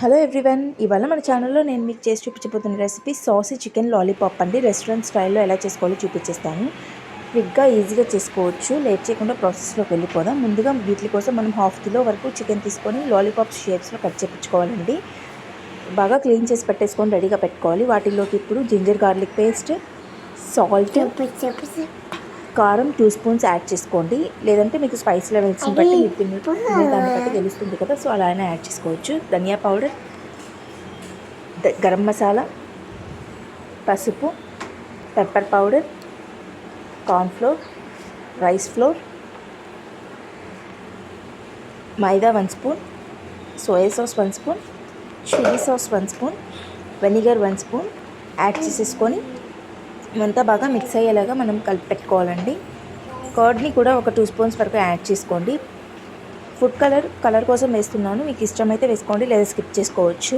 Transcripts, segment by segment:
Hello everyone ఇవాళ మన ఛానల్లో నేను మీకు చేసి చూపించబోతున్న రెసిపీ సాసీ చికెన్ లాలీపాప్ అండి. రెస్టారెంట్ స్టైల్లో ఎలా చేసుకోవాలో చూపించేస్తాను. క్విక్గా ఈజీగా చేసుకోవచ్చు. లేట్ చేయకుండా ప్రాసెస్లోకి వెళ్ళిపోదాం. ముందుగా వీటి కోసం మనం హాఫ్ కిలో వరకు చికెన్ తీసుకొని లాలీపాప్ షేప్స్లో కట్ చేయించుకోవాలండి బాగా క్లీన్ చేసి పెట్టేసుకొని రెడీగా పెట్టుకోవాలి. వాటిల్లోకి ఇప్పుడు జింజర్ గార్లిక్ పేస్ట్ సాల్ట్ కారం టూ స్పూన్స్ యాడ్ చేసుకోండి. లేదంటే మీకు స్పైస్ లెవెల్స్ని బట్టి దాన్ని బట్టి తెలుస్తుంది కదా. సో అలా అయినా యాడ్ చేసుకోవచ్చు. ధనియా పౌడర్ గరం మసాలా పసుపు pepper powder cornflour rice flour maida one spoon soya sauce one spoon chilli sauce one spoon vinegar one spoon add చేసేసుకొని ఇవంతా బాగా మిక్స్ అయ్యేలాగా మనం కలిపి పెట్టుకోవాలండి కర్డ్ని కూడా ఒక టూ స్పూన్స్ వరకు యాడ్ చేసుకోండి. ఫుడ్ కలర్ కలర్ కోసం వేస్తున్నాను. మీకు ఇష్టమైతే వేసుకోండి లేదా స్కిప్ చేసుకోవచ్చు.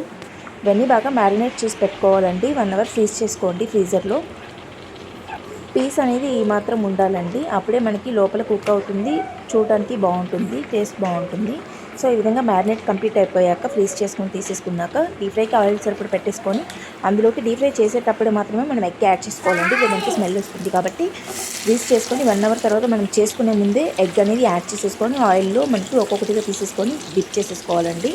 ఇవన్నీ బాగా మ్యారినేట్ చేసి పెట్టుకోవాలండి. వన్ అవర్ ఫ్రీజ్ చేసుకోండి ఫ్రీజర్లో. పీస్ అనేది ఈ మాత్రం ఉండాలండి. అప్పుడే మనకి లోపల కుక్ అవుతుంది చూడడానికి బాగుంటుంది టేస్ట్ బాగుంటుంది. సో ఈ విధంగా మ్యారినేట్ కంప్లీట్ అయిపోయాక ఫ్రీజ్ చేసుకొని తీసేసుకున్నాక డీప్ ఫ్రైకి ఆయిల్ సరిపడా పెట్టేసుకొని అందులోకి డీప్ ఫ్రై చేసేటప్పుడు మాత్రమే మనం ఎగ్ యాడ్ చేసుకోవాలండి. మంచి స్మెల్ వస్తుంది కాబట్టి ఫ్రీజ్ చేసుకొని వన్ అవర్ తర్వాత మనం చేసుకునే ముందే ఎగ్ అనేది యాడ్ చేసేసుకొని ఆయిల్లో మనకి ఒక్కొక్కటిగా తీసేసుకొని డిప్ చేసేసుకోవాలండి.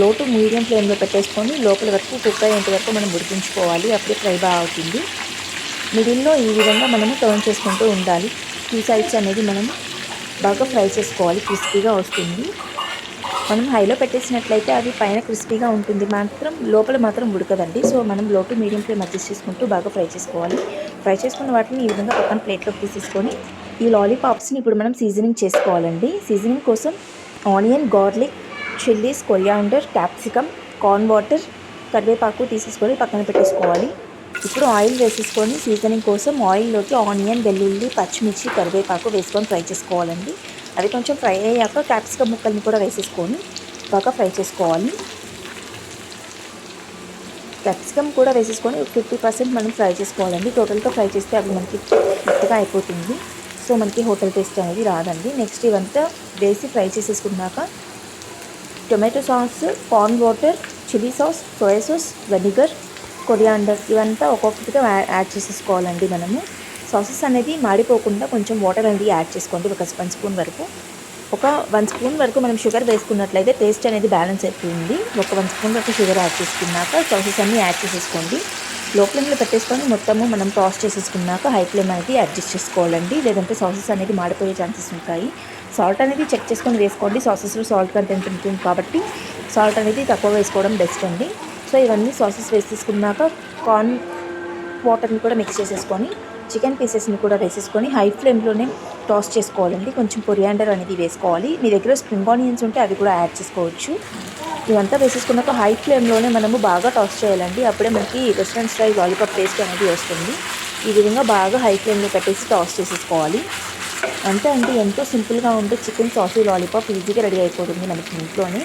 లో టు మీడియం ఫ్లేమ్లో పెట్టేసుకొని లోపల వరకు కుక్ అయ్యేంత వరకు మనం ఉడికించుకోవాలి. అప్పుడే ఫ్రై బాగా అవుతుంది. మిడిల్లో ఈ విధంగా మనము టర్న్ చేసుకుంటూ ఉండాలి. టూ సైడ్స్ అనేది మనం బాగా ఫ్రై చేసుకోవాలి క్రిస్పీగా వస్తుంది. మనం హైలో పెట్టేసినట్లయితే అది పైన క్రిస్పీగా ఉంటుంది. మాత్రం లోపల మాత్రం ఉడకదండి. సో మనం లో టు మీడియం ఫ్లేమ్ అడ్జస్ట్ చేసుకుంటూ బాగా ఫ్రై చేసుకోవాలి. ఫ్రై చేసుకున్న వాటిని ఈ విధంగా పక్కన ప్లేట్లోకి తీసేసుకొని ఈ లాలీపాప్స్ని ఇప్పుడు మనం సీజనింగ్ చేసుకోవాలండి. సీజనింగ్ కోసం onion garlic chillies coriander capsicum corn water కరివేపాకు తీసేసుకొని పక్కన పెట్టేసుకోవాలి. ఇప్పుడు ఆయిల్ వేసేసుకొని సీజనింగ్ కోసం ఆయిల్లోకి ఆనియన్ వెల్లుల్లి పచ్చిమిర్చి కరివేపాకు వేసుకొని ఫ్రై చేసుకోవాలండి. అవి కొంచెం ఫ్రై అయ్యాక క్యాప్సికమ్ ముక్కల్ని కూడా వేసేసుకొని బాగా ఫ్రై చేసుకోవాలి. క్యాప్సికమ్ కూడా వేసేసుకొని ఫిఫ్టీ పర్సెంట్ మనం ఫ్రై చేసుకోవాలండి. టోటల్గా ఫ్రై చేస్తే అవి మనకి మెత్తగా అయిపోతుంది. సో మనకి హోటల్ టేస్ట్ అనేది రాదండి. నెక్స్ట్ ఇవంతా వేసి fry చేసేసుకున్నాక tomato sauce corn water chilli sauce soya sauce vinegar coriander ఇవంతా ఒక్కొక్కటిగా యా- యాడ్ చేసేసుకోవాలండి మనము. సాసెస్ అనేది మాడిపోకుండా కొంచెం వాటర్ అనేది యాడ్ చేసుకోండి ఒక వన్ స్పూన్ వరకు. ఒక వన్ స్పూన్ వరకు మనం షుగర్ వేసుకున్నట్లయితే టేస్ట్ అనేది బ్యాలెన్స్ అయిపోయింది ఒక వన్ స్పూన్ వరకు షుగర్ యాడ్ చేసుకున్నాక సాసెస్ అన్నీ యాడ్ చేసేసుకోండి. లో ఫ్లేమ్లో పెట్టేసుకొని మొత్తము మనం టాస్ చేసేసుకున్నాక హై ఫ్లేమ్ అనేది అడ్జస్ట్ చేసుకోవాలండి. లేదంటే సాసెస్ అనేది మాడిపోయే ఛాన్సెస్ ఉంటాయి. సాల్ట్ అనేది చెక్ చేసుకొని వేసుకోండి. సాసెస్లో సాల్ట్ కంటెంట్ ఉంటుంది కాబట్టి సాల్ట్ అనేది తక్కువ వేసుకోవడం బెస్ట్ అండి. సో ఇవన్నీ సాసెస్ వేసేసుకున్నాక కార్న్ వాటర్ని కూడా మిక్స్ చేసేసుకొని చికెన్ పీసెస్ని కూడా వేసేసుకొని హై ఫ్లేమ్లోనే టాస్ చేసుకోవాలండి. కొంచెం కొరియాండర్ అనేది వేసుకోవాలి. మీ దగ్గర స్ప్రింగ్ ఆనియన్స్ ఉంటే అవి కూడా యాడ్ చేసుకోవచ్చు. ఇవంతా వేసేసుకున్నాక హై ఫ్లేమ్లోనే మనము బాగా టాస్ చేయాలండి. అప్పుడే మనకి రెస్టారెంట్ స్టైల్ లాలీపాప్ టేస్ట్ అనేది వస్తుంది. ఈ విధంగా బాగా హై ఫ్లేమ్లో పెట్టేసి టాస్ చేసేసుకోవాలి. అంతే అండి. ఎంతో సింపుల్గా ఉంటే చికెన్ సాసీ లాలీపాప్ ఈజీగా రెడీ అయిపోతుంది మనకి ఇంట్లోనే.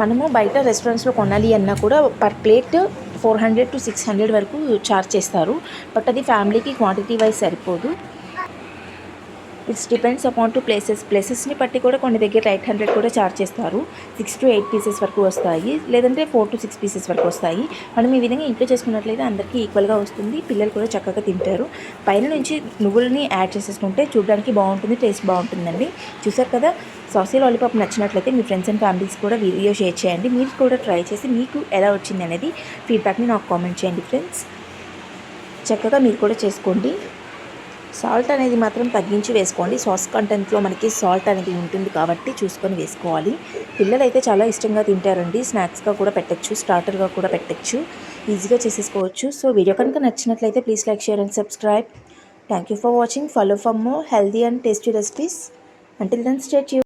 మనము బయట రెస్టారెంట్స్లో కొనాలి అన్నా కూడా per plate four hundred to six hundred వరకు ఛార్జ్ చేస్తారు. బట్ అది ఫ్యామిలీకి క్వాంటిటీ వైజ్ సరిపోదు. It's depends upon to places ప్లేసెస్ని బట్టి కూడా కొన్ని దగ్గర ఎయిట్ హండ్రెడ్ కూడా ఛార్జ్ చేస్తారు. సిక్స్ టు ఎయిట్ పీసెస్ వరకు వస్తాయి. లేదంటే ఫోర్ టు సిక్స్ పీసెస్ వరకు వస్తాయి. మనం ఈ విధంగా ఇంట్లో చేసుకున్నట్లయితే అందరికీ ఈక్వల్గా వస్తుంది. పిల్లలు కూడా చక్కగా తింటారు. పైన నుంచి నువ్వులని యాడ్ చేసేసుకుంటే చూడడానికి బాగుంటుంది టేస్ట్ బాగుంటుందండి. చూసారు కదా? సాసీ లాలీపాప్ నచ్చినట్లయితే మీ ఫ్రెండ్స్ అండ్ ఫ్యామిలీస్ కూడా వీడియో షేర్ చేయండి. మీరు కూడా ట్రై చేసి మీకు ఎలా వచ్చింది అనేది ఫీడ్బ్యాక్ని నాకు కామెంట్ చేయండి ఫ్రెండ్స్ చక్కగా మీరు కూడా చేసుకోండి. సాల్ట్ అనేది మాత్రం తగ్గించి వేసుకోండి. సాస్ కంటెంట్లో మనకి సాల్ట్ అనేది ఉంటుంది కాబట్టి చూసుకొని వేసుకోవాలి. పిల్లలు అయితే చాలా ఇష్టంగా తింటారండి. స్నాక్స్గా కూడా పెట్టచ్చు స్టార్టర్గా కూడా పెట్టచ్చు. ఈజీగా చేసేసుకోవచ్చు. సో వీడియో కనుక నచ్చినట్లయితే please like share and subscribe. Thank you for watching follow for more healthy and tasty recipes until then state you